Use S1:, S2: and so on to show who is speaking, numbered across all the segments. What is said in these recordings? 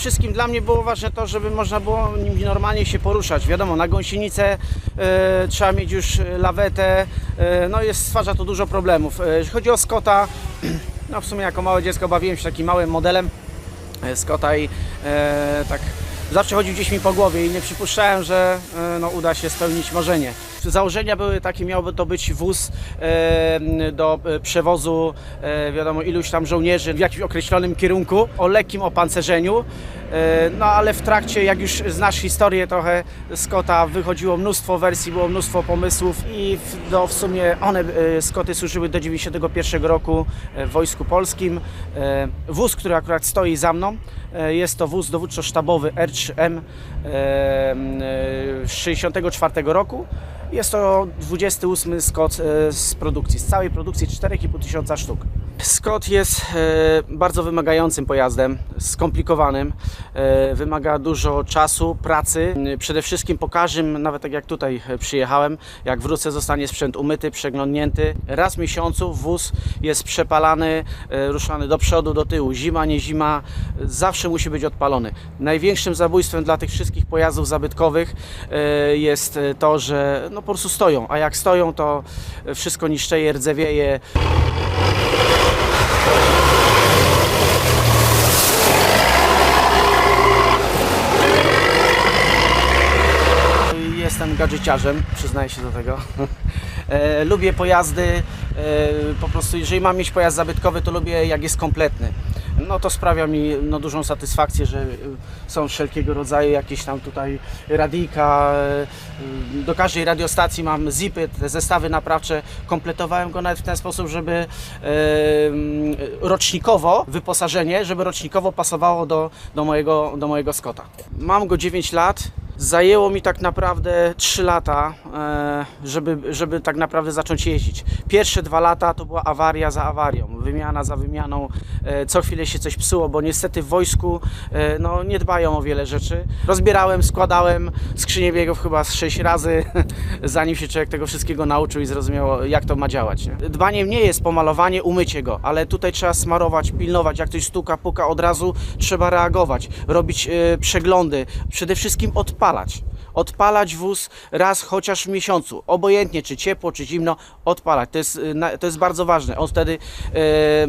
S1: wszystkim dla mnie było ważne to, żeby można było nim normalnie się poruszać. Wiadomo, na gąsienicę e, trzeba mieć już lawetę, e, no jest, stwarza to dużo problemów. E, Jeśli chodzi o Scotta, no w sumie jako małe dziecko bawiłem się takim małym modelem Scotta i tak zawsze chodził gdzieś mi po głowie i nie przypuszczałem, że no, uda się spełnić marzenie. Założenia były takie, miałby to być wóz e, do e, przewozu, e, wiadomo, iluś tam żołnierzy w jakimś określonym kierunku, o lekkim opancerzeniu. E, No ale w trakcie, jak już znasz historię trochę Scotta, wychodziło mnóstwo wersji, było mnóstwo pomysłów i w, no, w sumie one, e, Scotty służyły do 91 roku e, w Wojsku Polskim. Wóz, który akurat stoi za mną, jest to wóz dowódczo-sztabowy R3M e, z 64 roku. Jest to 28 Scott z produkcji, z całej produkcji 4,5 tysiąca sztuk. Scott jest e, bardzo wymagającym pojazdem, skomplikowanym, e, wymaga dużo czasu, pracy. Przede wszystkim po każdym, nawet tak jak tutaj e, przyjechałem, jak wrócę zostanie sprzęt umyty, przeglądnięty. Raz w miesiącu wóz jest przepalany, ruszany do przodu, do tyłu, zima, nie zima, zawsze musi być odpalony. Największym zabójstwem dla tych wszystkich pojazdów zabytkowych jest to, że no po prostu stoją, a jak stoją to wszystko niszczeje, rdzewieje, Jestem gadżeciarzem, przyznaję się do tego. E, lubię pojazdy, e, po prostu jeżeli mam mieć pojazd zabytkowy, to lubię jak jest kompletny. No to sprawia mi no, dużą satysfakcję, że e, są wszelkiego rodzaju jakieś tam tutaj radyjka. e, Do każdej radiostacji mam zipy, te zestawy naprawcze. Kompletowałem go nawet w ten sposób, żeby rocznikowo wyposażenie, żeby rocznikowo pasowało do, do, mojego, do mojego Scotta. Mam go 9 lat. Zajęło mi tak naprawdę 3 lata, e, żeby, żeby tak naprawdę zacząć jeździć. Pierwsze dwa lata to była awaria za awarią, wymiana za wymianą. E, Co chwilę się coś psuło, bo niestety w wojsku e, no, nie dbają o wiele rzeczy. Rozbierałem, składałem skrzynię biegów chyba z 6 razy, zanim się człowiek tego wszystkiego nauczył i zrozumiał, jak to ma działać. Nie? Dbaniem nie jest pomalowanie, umycie go, ale tutaj trzeba smarować, pilnować. Jak ktoś stuka, puka, od razu trzeba reagować, robić przeglądy, przede wszystkim odpalać. Odpalać wóz raz chociaż w miesiącu, obojętnie czy ciepło, czy zimno, odpalać. To jest, y, to jest bardzo ważne. On wtedy, e,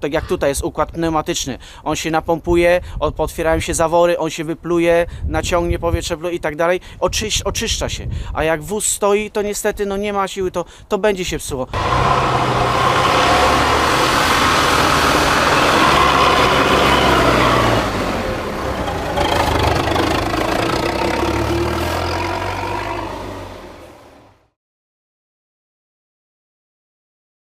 S1: tak jak tutaj jest układ pneumatyczny, on się napompuje, otwierają się zawory, on się wypluje, naciągnie powietrze i tak dalej, oczyszcza się. A jak wóz stoi, to niestety no, nie ma siły, to, to będzie się psuło.